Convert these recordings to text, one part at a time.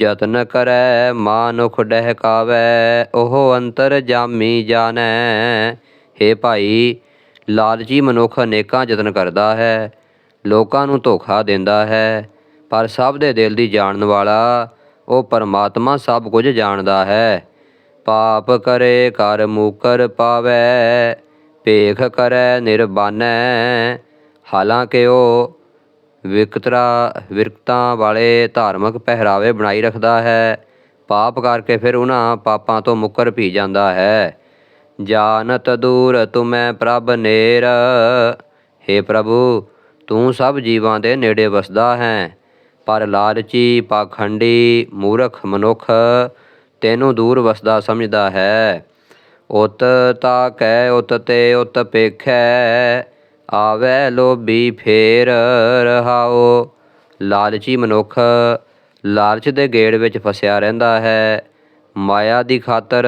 ਯਤਨ ਕਰੈ ਮਾਨੁਖ ਡਹਿਕਾਵੈ, ਉਹ ਅੰਤਰ ਜਾਮੀ ਜਾਣੈ। ਹੇ ਭਾਈ, ਲਾਲਚੀ ਮਨੁੱਖ ਅਨੇਕਾਂ ਯਤਨ ਕਰਦਾ ਹੈ, ਲੋਕਾਂ ਨੂੰ ਧੋਖਾ ਦਿੰਦਾ ਹੈ। ਪਰ ਸਭ ਦੇ ਦਿਲ ਦੀ ਜਾਣਨ ਵਾਲਾ, ਉਹ ਪਰਮਾਤਮਾ ਸਭ ਕੁਝ ਜਾਣਦਾ ਹੈ। ਪਾਪ ਕਰੇ ਕਰ ਮੂਕਰ ਪਾਵੈ, ਭੇਖ ਕਰੈ ਨਿਰਬਾਨੈ। ਹਾਲਾਂਕਿ ਉਹ ਵਿਕਤਰਾ, ਵਿਰਕਤਾਂ ਵਾਲੇ ਧਾਰਮਿਕ ਪਹਿਰਾਵੇ ਬਣਾਈ ਰੱਖਦਾ ਹੈ। ਪਾਪ ਕਰਕੇ ਫਿਰ ਉਹਨਾਂ ਪਾਪਾਂ ਤੋਂ ਮੁਕਰ ਭੀ ਜਾਂਦਾ ਹੈ। ਜਾਨਤ ਦੂਰ ਤੁਮੈ ਪ੍ਰਭ ਨੇਰ। ਹੇ ਪ੍ਰਭੂ, ਤੂੰ ਸਭ ਜੀਵਾਂ ਦੇ ਨੇੜੇ ਵਸਦਾ ਹੈ। ਪਰ ਲਾਲਚੀ, ਪਾਖੰਡੀ, ਮੂਰਖ ਮਨੁੱਖ ਤੈਨੂੰ ਦੂਰ ਵਸਦਾ ਸਮਝਦਾ ਹੈ। ਉਤ ਤਾ ਕੈ ਉਤ ਤੇ ਉਤ ਪੇਖੈ। ਆਵੈ ਲੋਭੀ ਫੇਰ ਰਹਾਓ। ਲਾਲਚੀ ਮਨੁੱਖ ਲਾਲਚ ਦੇ ਗੇੜ ਵਿੱਚ ਫਸਿਆ ਰਹਿੰਦਾ ਹੈ। ਮਾਇਆ ਦੀ ਖਾਤਰ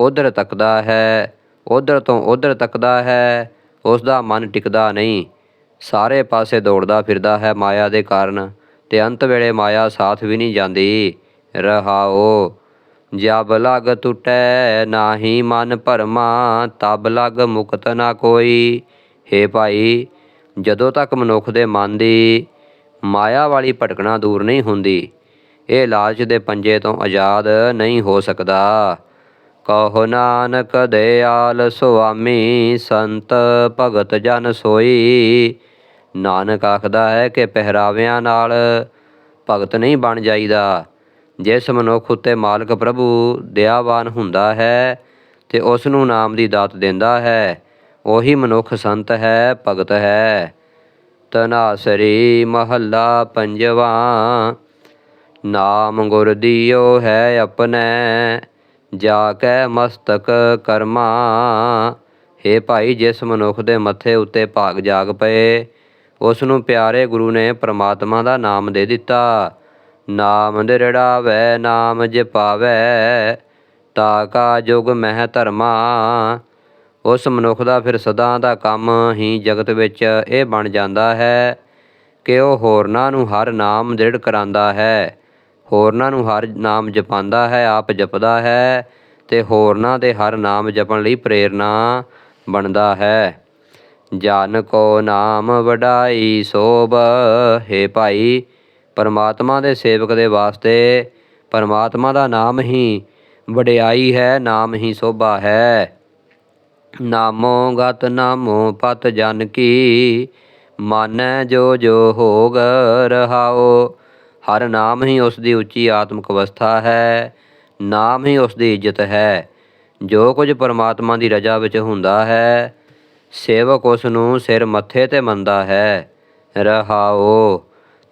ਉਧਰ ਤੱਕਦਾ ਹੈ, ਉਧਰ ਤੋਂ ਉਧਰ ਤੱਕਦਾ ਹੈ ਉਸ ਦਾ ਮਨ ਟਿਕਦਾ ਨਹੀਂ। ਸਾਰੇ ਪਾਸੇ ਦੌੜਦਾ ਫਿਰਦਾ ਹੈ ਮਾਇਆ ਦੇ ਕਾਰਨ ਤੇ ਅੰਤ ਵੇਲੇ ਮਾਇਆ ਸਾਥ ਵੀ ਨਹੀਂ ਜਾਂਦੀ। ਰਹਾਓ, ਜਬ ਲਗ ਟੁਟੈ ਨਾਹੀ ਮਨ ਭਰਮਾ, ਤਬ ਲਗ ਮੁਕਤ ਨਾ ਕੋਈ। ਹੇ ਭਾਈ, ਜਦੋਂ ਤੱਕ ਮਨੁੱਖ ਦੇ ਮਨ ਦੀ ਮਾਇਆ ਵਾਲੀ ਭਟਕਣਾ ਦੂਰ ਨਹੀਂ ਹੁੰਦੀ, ਇਹ ਲਾਲਚ ਦੇ ਪੰਜੇ ਤੋਂ ਆਜ਼ਾਦ ਨਹੀਂ ਹੋ ਸਕਦਾ। ਕਹੋ ਨਾਨਕ ਦਇਆਲ ਸੁਆਮੀ, ਸੰਤ ਭਗਤ ਜਨ ਸੋਈ। ਨਾਨਕ ਆਖਦਾ ਹੈ ਕਿ ਪਹਿਰਾਵਿਆਂ ਨਾਲ ਭਗਤ ਨਹੀਂ ਬਣ ਜਾਈਦਾ। ਜਿਸ ਮਨੁੱਖ ਉਤੇ ਮਾਲਕ ਪ੍ਰਭੂ ਦਇਆਵਾਨ ਹੁੰਦਾ ਹੈ ਤੇ ਉਸ ਨੂੰ ਨਾਮ ਦੀ ਦਾਤ ਦਿੰਦਾ ਹੈ ਉਹੀ ਮਨੁੱਖ ਸੰਤ ਹੈ, ਭਗਤ ਹੈ। ਤਨਾਸਰੀ ਮਹੱਲਾ ਪੰਜਵਾਂ, ਨਾਮ ਗੁਰ ਦੀਓ ਹੈ ਆਪਣੇ, ਜਾ ਕੈ ਮਸਤਕ ਕਰਮਾ। ਹੇ ਭਾਈ, ਜਿਸ ਮਨੁੱਖ ਦੇ ਮੱਥੇ ਉੱਤੇ ਭਾਗ ਜਾਗ ਪਏ, ਉਸ ਨੂੰ ਪਿਆਰੇ ਗੁਰੂ ਨੇ ਪ੍ਰਮਾਤਮਾ ਦਾ ਨਾਮ ਦੇ ਦਿੱਤਾ। ਨਾਮ ਦਿਰੜਾਵੈ ਨਾਮ ਜਪਾਵੈ, ਤਾ ਕਾ ਜੁਗ ਮਹਿ ਧਰਮਾ। ਉਸ ਮਨੁੱਖ ਦਾ ਫਿਰ ਸਦਾ ਦਾ ਕੰਮ ਹੀ ਜਗਤ ਵਿੱਚ ਇਹ ਬਣ ਜਾਂਦਾ ਹੈ ਕਿ ਉਹ ਹੋਰਨਾਂ ਨੂੰ ਹਰ ਨਾਮ ਦ੍ਰਿੜ ਕਰਾਂਦਾ ਹੈ। ਹੋਰਨਾਂ ਨੂੰ ਹਰ ਨਾਮ ਜਪਾਂਦਾ ਹੈ, ਆਪ ਜਪਦਾ ਹੈ ਤੇ ਹੋਰਨਾਂ ਦੇ ਹਰ ਨਾਮ ਜਪਣ ਲਈ ਪ੍ਰੇਰਣਾ ਬਣਦਾ ਹੈ। ਜਨ ਕੋ ਨਾਮ ਵਡਾਈ ਸੋਭ, ਹੈ ਭਾਈ, ਪਰਮਾਤਮਾ ਦੇ ਸੇਵਕ ਦੇ ਵਾਸਤੇ ਪਰਮਾਤਮਾ ਦਾ ਨਾਮ ਹੀ ਵਡਿਆਈ ਹੈ, ਨਾਮ ਹੀ ਸੋਭਾ ਹੈ। ਨਾਮੋ ਗਤ ਨਾਮੋ ਪਤ ਜਨ ਕੀ, ਮਾਨੈ ਜੋ ਜੋ ਹੋਗ ਰਹਾਓ ਹਰ ਨਾਮ ਹੀ ਉਸ ਦੀ ਉੱਚੀ ਆਤਮਿਕ ਅਵਸਥਾ ਹੈ, ਨਾਮ ਹੀ ਉਸ ਦੀ ਇੱਜ਼ਤ ਹੈ। ਜੋ ਕੁਝ ਪਰਮਾਤਮਾ ਦੀ ਰਜਾ ਵਿੱਚ ਹੁੰਦਾ ਹੈ, ਸੇਵਕ ਉਸ ਨੂੰ ਸਿਰ ਮੱਥੇ ਤੇ ਮੰਨਦਾ ਹੈ ਰਹਾਓ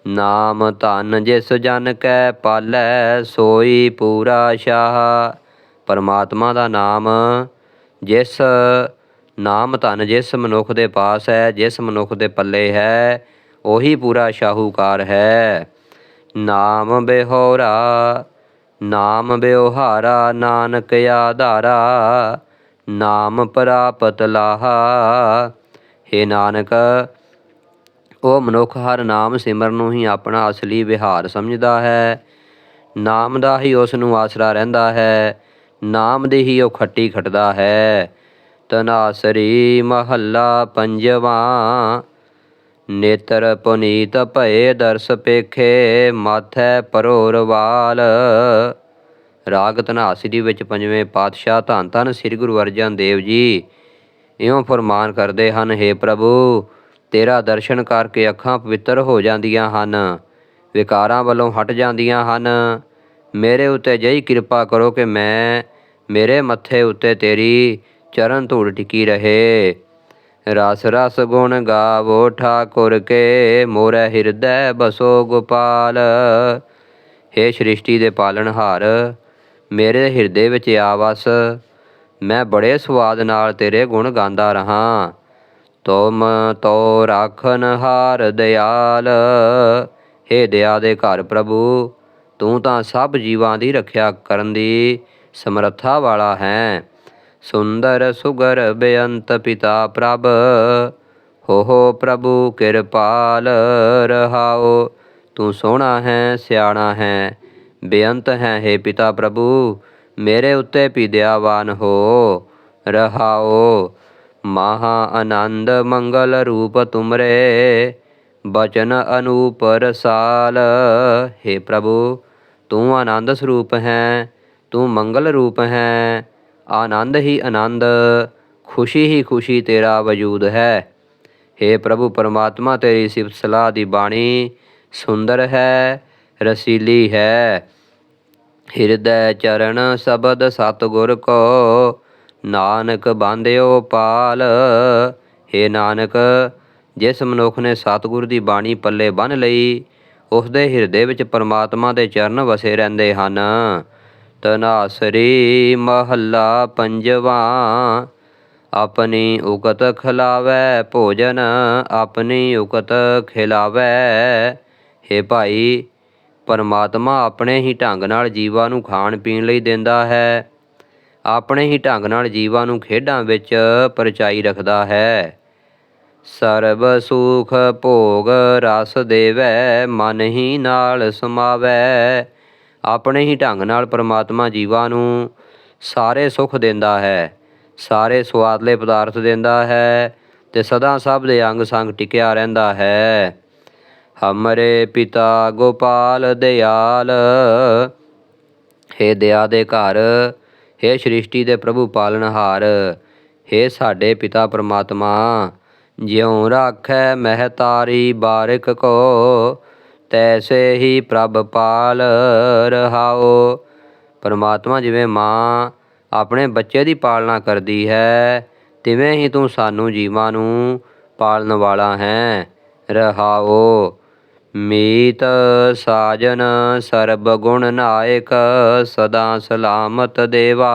ਨਾਮ ਧਨ ਜਿਸ ਜਨ ਕੈ ਪਾਲੈ, ਸੋਈ ਪੂਰਾ ਸ਼ਾਹ। ਪਰਮਾਤਮਾ ਦਾ ਨਾਮ ਜਿਸ ਨਾਮ ਧਨ ਜਿਸ ਮਨੁੱਖ ਦੇ ਪਾਸ ਹੈ, ਜਿਸ ਮਨੁੱਖ ਦੇ ਪੱਲੇ ਹੈ, ਉਹੀ ਪੂਰਾ ਸ਼ਾਹੂਕਾਰ ਹੈ। ਨਾਮ ਬਿਹੋਰਾ, ਨਾਮ ਬਿਉਹਾਰਾ, ਨਾਨਕ ਆਧਾਰਾ, ਨਾਮ ਪ੍ਰਾਪਤ ਲਾਹਾ। हे ਨਾਨਕ, ਉਹ ਮਨੁੱਖ ਹਰ ਨਾਮ ਸਿਮਰਨ ਨੂੰ ਹੀ ਆਪਣਾ ਅਸਲੀ ਵਿਹਾਰ ਸਮਝਦਾ ਹੈ। ਨਾਮ ਦਾ ਹੀ ਉਸ ਨੂੰ ਆਸਰਾ ਰਹਿੰਦਾ ਹੈ। ਨਾਮ ਦੀ ਹੀ ਉਹ ਖੱਟੀ ਖਟਦਾ ਹੈ। ਤਨਾਸਰੀ ਮਹੱਲਾ ਪੰਜਵਾਂ। ਨੇਤਰ ਪੁਨੀਤ ਭਏ ਦਰਸ ਪੇਖੇ, ਮਾਥੈ ਪਰੋਰ ਵਾਲ। ਰਾਗ ਧਨਾਸਰੀ ਵਿੱਚ ਪੰਜਵੇਂ ਪਾਤਸ਼ਾਹ ਧੰਨ ਧੰਨ ਸ੍ਰੀ ਗੁਰੂ ਅਰਜਨ ਦੇਵ ਜੀ ਇਉਂ ਫਰਮਾਨ ਕਰਦੇ ਹਨ हे ਪ੍ਰਭੂ, ਤੇਰਾ ਦਰਸ਼ਨ ਕਰਕੇ ਅੱਖਾਂ ਪਵਿੱਤਰ ਹੋ ਜਾਂਦੀਆਂ ਹਨ, ਵਿਕਾਰਾਂ ਵੱਲੋਂ ਹਟ ਜਾਂਦੀਆਂ ਹਨ। ਮੇਰੇ ਉੱਤੇ ਜਈ ਕਿਰਪਾ ਕਰੋ ਕਿ ਮੈਂ ਮੇਰੇ ਮੱਥੇ ਉੱਤੇ ਤੇਰੀ ਚਰਨ ਧੂੜ ਟਿਕੀ ਰਹੇ। ਰਸ ਰਸ ਗੁਣ ਗਾਵੋ ਠਾਕੁਰ ਕੇ, ਮੋਰੇ ਹਿਰਦੈ ਬਸੋ ਗੋਪਾਲ। ਹੇ ਸ੍ਰਿਸ਼ਟੀ ਦੇ ਪਾਲਣਹਾਰ ਮੇਰੇ ਹਿਰਦੇ ਵਿੱਚ ਆ ਵਸ ਮੈਂ ਬੜੇ ਸਵਾਦ ਨਾਲ ਤੇਰੇ ਗੁਣ ਗਾਉਂਦਾ ਰਹਾ। ਤੁਮ ਤੋ ਰਾਖਨ ਹਾਰ ਦਿਆਲ। ਹੇ ਦਇਆ ਦੇ ਘਰ ਪ੍ਰਭੂ, ਤੂੰ ਤਾਂ ਸਭ ਜੀਵਾਂ ਦੀ ਰੱਖਿਆ ਕਰਨ ਦੀ ਸਮਰੱਥਾ ਵਾਲਾ ਹੈ ਸੁੰਦਰ ਸੁਗਰ ਬੇਅੰਤ ਪਿਤਾ ਪ੍ਰਭ ਹੋ ਹੋ ਪ੍ਰਭੂ ਕਿਰਪਾਲ ਰਹਾਓ ਤੂੰ ਸੋਹਣਾ ਹੈ ਸਿਆਣਾ ਹੈ ਬੇਅੰਤ ਹੈ ਹੇ ਪਿਤਾ ਪ੍ਰਭੂ ਮੇਰੇ ਉੱਤੇ ਵੀ ਦਇਆਵਾਨ ਹੋ ਰਹਾਓ ਮਹਾ ਆਨੰਦ ਮੰਗਲ ਰੂਪ ਤੁਮਰੇ ਬਚਨ ਅਨੂਪ ਰਸਾਲ ਹੇ ਪ੍ਰਭੂ ਤੂੰ ਆਨੰਦ ਸਰੂਪ ਹੈ ਤੂੰ ਮੰਗਲ ਰੂਪ ਹੈ। ਆਨੰਦ ਹੀ ਆਨੰਦ, ਖੁਸ਼ੀ ਹੀ ਖੁਸ਼ੀ ਤੇਰਾ ਵਜੂਦ ਹੈ। ਹੇ ਪ੍ਰਭੂ, ਪਰਮਾਤਮਾ ਤੇਰੀ ਸਿਫਤ ਸਲਾਹ ਦੀ ਬਾਣੀ ਸੁੰਦਰ ਹੈ, ਰਸੀਲੀ ਹੈ। ਹਿਰਦੈ ਚਰਨ ਸ਼ਬਦ ਸਤਿਗੁਰ ਕੋ, ਨਾਨਕ ਬਾਂਧਿਓ ਪਾਲ। ਹੇ ਨਾਨਕ, ਜਿਸ ਮਨੁੱਖ ਨੇ ਸਤਿਗੁਰ ਦੀ ਬਾਣੀ ਪੱਲੇ ਬੰਨ ਲਈ ਉਸ ਦੇ ਹਿਰਦੇ ਵਿੱਚ ਪਰਮਾਤਮਾ ਦੇ ਚਰਨ ਵਸੇ ਰਹਿੰਦੇ ਹਨ। ਤਨਾਸਰੀ ਮਹੱਲਾ ਪੰਜਵਾ। ਆਪਣੀ ਉਕਤ ਖਿਲਾਵੈ ਭੋਜਨ, ਆਪਣੀ ਉਕਤ ਖਿਲਾਵੈ। ਹੇ ਭਾਈ, ਪਰਮਾਤਮਾ ਆਪਣੇ ਹੀ ਢੰਗ ਨਾਲ ਜੀਵਾਂ ਨੂੰ ਖਾਣ ਪੀਣ ਲਈ ਦਿੰਦਾ ਹੈ। ਆਪਣੇ ਹੀ ਢੰਗ ਨਾਲ ਜੀਵਾਂ ਨੂੰ ਖੇਡਾਂ ਵਿੱਚ ਪਰਚਾਈ ਰੱਖਦਾ ਹੈ। ਸਰਬ ਸੁਖ ਭੋਗ ਰਸ ਦੇਵੈ, ਮਨ ਹੀ ਨਾਲ ਸਮਾਵੈ। ਆਪਣੇ ਹੀ ਢੰਗ ਨਾਲ ਪਰਮਾਤਮਾ ਜੀਵਾਂ ਨੂੰ ਸਾਰੇ ਸੁੱਖ ਦਿੰਦਾ ਹੈ, ਸਾਰੇ ਸਵਾਦਲੇ ਪਦਾਰਥ ਦਿੰਦਾ ਹੈ ਤੇ ਸਦਾ ਸਭ ਦੇ ਅੰਗ ਸੰਗ ਟਿਕਿਆ ਰਹਿੰਦਾ ਹੈ। ਹਮਰੇ ਪਿਤਾ ਗੋਪਾਲ ਦਿਆਲ, ਹੇ ਦਇਆ ਦੇ ਘਰ, ਹੇ ਸ੍ਰਿਸ਼ਟੀ ਦੇ ਪ੍ਰਭੂ ਪਾਲਣਹਾਰ ਹੇ ਸਾਡੇ ਪਿਤਾ ਪਰਮਾਤਮਾ, ਜਿਉ ਰਾਖੈ ਮਹਤਾਰੀ ਬਾਰਿਕ ਕੋ ਤੈਸੇ ਹੀ ਪ੍ਰਭ ਪਾਲ ਰਹਾਓ। ਪਰਮਾਤਮਾ ਜਿਵੇਂ ਮਾਂ ਆਪਣੇ ਬੱਚੇ ਦੀ ਪਾਲਣਾ ਕਰਦੀ ਹੈ, ਤਿਵੇਂ ਹੀ ਤੂੰ ਸਾਨੂੰ ਜੀਵਾਂ ਨੂੰ ਪਾਲਣ ਵਾਲਾ ਹੈ, ਰਹਾਓ। ਮੀਤ ਸਾਜਨ ਸਰਬ ਗੁਣ ਨਾਇਕ ਸਦਾ ਸਲਾਮਤ ਦੇਵਾ।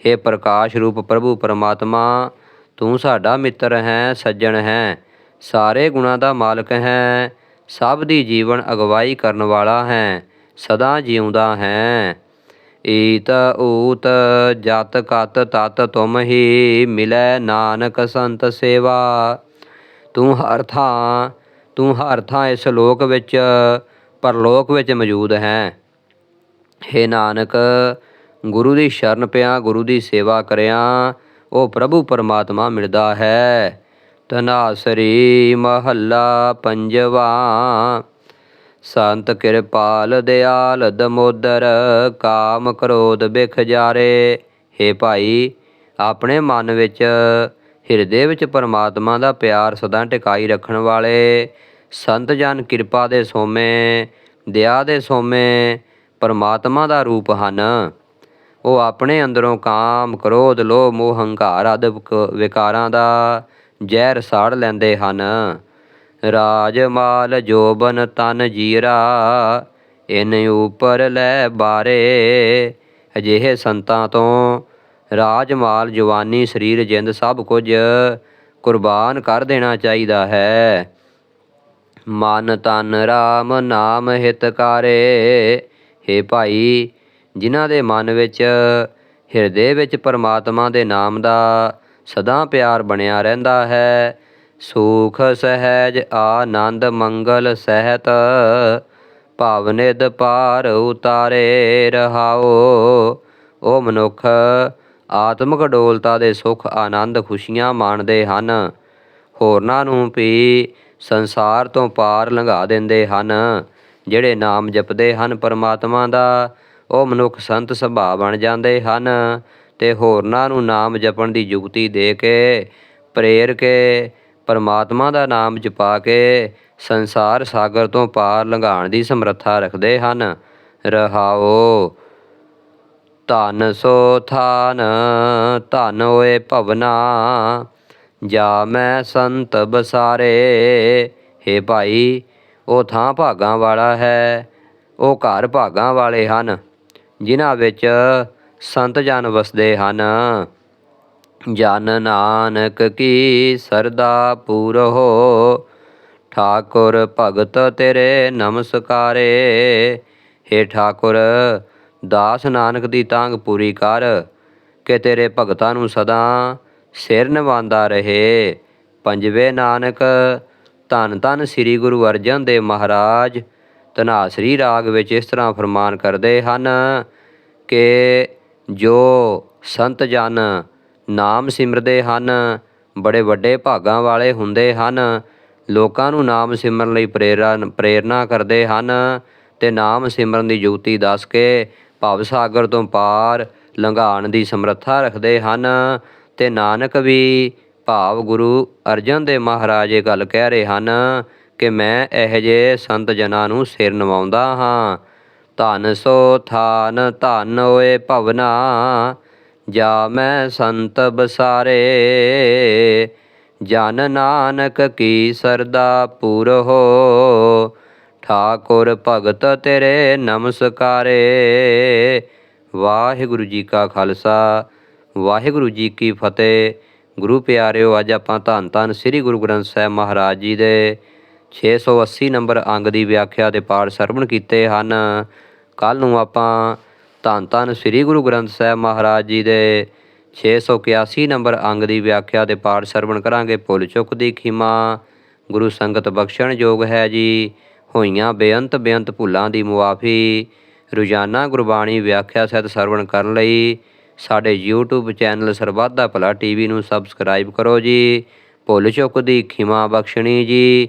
हे ਪ੍ਰਕਾਸ਼ ਰੂਪ ਪ੍ਰਭੂ ਪਰਮਾਤਮਾ, ਤੂੰ ਸਾਡਾ ਮਿੱਤਰ ਹੈ, ਸੱਜਣ ਹੈ, ਸਾਰੇ ਗੁਣਾਂ ਦਾ ਮਾਲਕ ਹੈ ਸਭ ਦੀ ਜੀਵਨ ਅਗਵਾਈ ਕਰਨ ਵਾਲਾ ਹੈ, ਸਦਾ ਜਿਉਂਦਾ ਹੈ। ਈਤ ਊਤ ਜਤ ਕਤ ਤਤ ਤੁਮ ਹੀ ਮਿਲੈ ਨਾਨਕ ਸੰਤ ਸੇਵਾ। ਤੂੰ ਹਰ ਥਾਂ, ਤੂੰ ਹਰ ਥਾਂ ਇਸ ਲੋਕ ਵਿੱਚ, ਪਰਲੋਕ ਵਿੱਚ ਮੌਜੂਦ ਹੈ। ਹੇ ਨਾਨਕ, ਗੁਰੂ ਦੀ ਸ਼ਰਨ ਪਿਆ, ਗੁਰੂ ਦੀ ਸੇਵਾ ਕਰਿਆ, ਉਹ ਪ੍ਰਭੂ ਪਰਮਾਤਮਾ ਮਿਲਦਾ ਹੈ। ਧਨਾਸਰੀ ਮਹੱਲਾ ਪੰਜਵਾ। ਸੰਤ ਕਿਰਪਾਲ ਦਿਆਲ ਦਮੋਦਰ, ਕਾਮ ਕ੍ਰੋਧ ਬਿਖ ਜਾਰੇ। ਹੇ ਭਾਈ, ਆਪਣੇ ਮਨ ਵਿੱਚ ਹਿਰਦੇ ਵਿੱਚ ਪਰਮਾਤਮਾ ਦਾ ਪਿਆਰ ਸਦਾ ਟਿਕਾਈ ਰੱਖਣ ਵਾਲੇ, ਸੰਤ ਜਨ ਕਿਰਪਾ ਦੇ ਸੋਮੇ, ਦਇਆ ਦੇ ਸੋਮੇ ਪਰਮਾਤਮਾ ਦਾ ਰੂਪ ਹਨ। ਉਹ ਆਪਣੇ ਅੰਦਰੋਂ ਕਾਮ, ਕ੍ਰੋਧ, ਲੋਭ, ਮੋਹ, ਹੰਕਾਰ ਆਦਿ ਵਿਕ- ਵਿਕਾਰਾਂ ਦਾ ਜ਼ਹਿਰ ਸਾੜ ਲੈਂਦੇ ਹਨ। ਰਾਜ ਮਾਲ ਜੋਬਨ ਤਨ ਜੀਰਾ ਇਨ ਉਪਰ ਲੈ ਬਾਰੇ। ਅਜਿਹੇ ਸੰਤਾਂ ਤੋਂ ਰਾਜ ਮਾਲ, ਜਵਾਨੀ, ਸਰੀਰ, ਜਿੰਦ ਸਭ ਕੁਝ ਕੁਰਬਾਨ ਕਰ ਦੇਣਾ ਚਾਹੀਦਾ ਹੈ। ਮਨ ਤਨ ਰਾਮ ਨਾਮ ਹਿਤਕਾਰੇ। ਹੇ ਭਾਈ, ਜਿਨ੍ਹਾਂ ਦੇ ਮਨ ਵਿੱਚ ਹਿਰਦੇ ਵਿੱਚ ਪਰਮਾਤਮਾ ਦੇ ਨਾਮ ਦਾ ਸਦਾ ਪਿਆਰ ਬਣਿਆ ਰਹਿੰਦਾ ਹੈ। ਸੁਖ ਸਹਿਜ ਆਨੰਦ ਮੰਗਲ ਸਹਿਤ ਭਵਨਿਦ ਪਾਰ ਉਤਾਰੇ ਰਹਾਓ। ਉਹ ਮਨੁੱਖ, ਆਤਮਿਕ ਡੋਲਤਾ ਦੇ ਸੁਖ ਆਨੰਦ ਖੁਸ਼ੀਆਂ ਮਾਣਦੇ ਹਨ। ਹੋਰਨਾਂ ਨੂੰ ਵੀ ਸੰਸਾਰ ਤੋਂ ਪਾਰ ਲੰਘਾ ਦਿੰਦੇ ਹਨ, ਜਿਹੜੇ ਨਾਮ ਜਪਦੇ ਹਨ ਪਰਮਾਤਮਾ ਦਾ। ਉਹ ਮਨੁੱਖ ਸੰਤ ਸੁਭਾਅ ਬਣ ਜਾਂਦੇ ਹਨ। ਤੇ ਹੋਰਨਾਂ ਨੂੰ ਨਾਮ ਜਪਣ ਦੀ ਯੁਕਤੀ ਦੇ ਕੇ, ਪ੍ਰੇਰ ਕੇ, ਪਰਮਾਤਮਾ ਦਾ ਨਾਮ ਜਪਾ ਕੇ ਸੰਸਾਰ ਸਾਗਰ ਤੋਂ ਪਾਰ ਲੰਘਾਉਣ ਦੀ ਸਮਰੱਥਾ ਰੱਖਦੇ ਹਨ। ਰਹਾਓ, ਧਨ ਸੋ ਥਾਨ, ਧਨ ਹੋਏ ਭਵਨਾ, ਜਾ ਮੈਂ ਸੰਤ ਬਸਾਰੇ। ਹੇ ਭਾਈ, ਉਹ ਥਾਂ ਭਾਗਾਂ ਵਾਲਾ ਹੈ, ਉਹ ਘਰ ਭਾਗਾਂ ਵਾਲੇ ਹਨ, ਜਿਨ੍ਹਾਂ ਵਿੱਚ ਸੰਤ ਜਨ ਵਸਦੇ ਹਨ। ਜਨ ਨਾਨਕ ਕੀ ਸਰਦਾ ਪੂਰ ਹੋ ਠਾਕੁਰ ਭਗਤ ਤੇਰੇ ਨਮਸਕਾਰੇ। ਹੇ ਠਾਕੁਰ, ਦਾਸ ਨਾਨਕ ਦੀ ਤਾਂਗ ਪੂਰੀ ਕਰ, ਕਿ ਤੇਰੇ ਭਗਤਾਂ ਨੂੰ ਸਦਾ ਸਿਰ ਨਿਵਾਉਂਦਾ ਰਹੇ। ਪੰਜਵੇਂ ਨਾਨਕ, ਧੰਨ ਧੰਨ ਸ੍ਰੀ ਗੁਰੂ ਅਰਜਨ ਦੇਵ ਮਹਾਰਾਜ, ਧਨਾਸਰੀ ਰਾਗ ਵਿੱਚ ਇਸ ਤਰ੍ਹਾਂ ਫਰਮਾਨ ਕਰਦੇ ਹਨ ਕਿ ਜੋ ਸੰਤ ਜਨ ਨਾਮ ਸਿਮਰਦੇ ਹਨ, ਬੜੇ ਵੱਡੇ ਭਾਗਾਂ ਵਾਲੇ ਹੁੰਦੇ ਹਨ, ਲੋਕਾਂ ਨੂੰ ਨਾਮ ਸਿਮਰਨ ਲਈ ਪ੍ਰੇਰਨ, ਪ੍ਰੇਰਨਾ ਕਰਦੇ ਹਨ, ਤੇ ਨਾਮ ਸਿਮਰਨ ਦੀ ਜੁਗਤੀ ਦੱਸ ਕੇ ਭਵ ਸਾਗਰ ਤੋਂ ਪਾਰ ਲੰਘਾਉਣ ਦੀ ਸਮਰੱਥਾ ਰੱਖਦੇ ਹਨ। ਤੇ ਨਾਨਕ ਵੀ ਭਾਵ ਗੁਰੂ ਅਰਜਨ ਦੇਵ ਮਹਾਰਾਜ ਇਹ ਗੱਲ ਕਹਿ ਰਹੇ ਹਨ ਕਿ ਮੈਂ ਇਹੋ ਜਿਹੇ ਸੰਤ ਜਨਾਂ ਨੂੰ ਸਿਰ ਨਵਾਉਂਦਾ ਹਾਂ। ਧਨ ਸੋ ਥਾਨ, ਧਨ ਓਏ ਭਵਨਾ, ਜਾ ਮੈਂ ਸੰਤ ਬਸਾਰੇ। ਜਨ ਨਾਨਕ ਕੀ ਸਰਦਾ ਪੂਰੋ ਠਾਕੁਰ ਭਗਤ ਤੇਰੇ ਨਮਸਕਾਰੇ। ਵਾਹਿਗੁਰੂ ਜੀ ਕਾ ਖਾਲਸਾ, ਵਾਹਿਗੁਰੂ ਜੀ ਕੀ ਫਤਿਹ। ਗੁਰੂ ਪਿਆਰਿਓ, ਅੱਜ ਆਪਾਂ ਧੰਨ ਧੰਨ ਸ੍ਰੀ ਗੁਰੂ ਗ੍ਰੰਥ ਸਾਹਿਬ ਮਹਾਰਾਜ ਜੀ ਦੇ 680 ਨੰਬਰ ਅੰਗ ਦੀ ਵਿਆਖਿਆ ਦੇ ਪਾਠ ਸਰਵਣ ਕੀਤੇ ਹਨ। ਕੱਲ ਨੂੰ ਆਪਾਂ ਧੰਨ ਧੰਨ ਸ੍ਰੀ ਗੁਰੂ ਗ੍ਰੰਥ ਸਾਹਿਬ ਮਹਾਰਾਜ ਜੀ ਦੇ 681 ਨੰਬਰ ਅੰਗ ਦੀ ਵਿਆਖਿਆ ਦੇ ਪਾਠ ਸਰਵਣ ਕਰਾਂਗੇ। ਭੁੱਲ ਚੁੱਕ ਦੀ ਖਿਮਾ, ਗੁਰੂ ਸੰਗਤ ਬਖਸ਼ਣ ਯੋਗ ਹੈ ਜੀ। ਹੋਈਆਂ ਬੇਅੰਤ ਬੇਅੰਤ ਭੁੱਲਾਂ ਦੀ ਮੁਆਫੀ, ਰੋਜ਼ਾਨਾ ਗੁਰਬਾਣੀ ਵਿਆਖਿਆ ਸਹਿਤ ਸਰਵਣ ਕਰਨ ਲਈ ਸਾਡੇ YouTube ਚੈਨਲ ਸਰਬੱਤ ਦਾ ਭਲਾ ਟੀਵੀ ਨੂੰ ਸਬਸਕ੍ਰਾਈਬ ਕਰੋ ਜੀ। ਭੁੱਲ ਚੁੱਕ ਦੀ ਖਿਮਾ ਬਖਸ਼ਣੀ ਜੀ।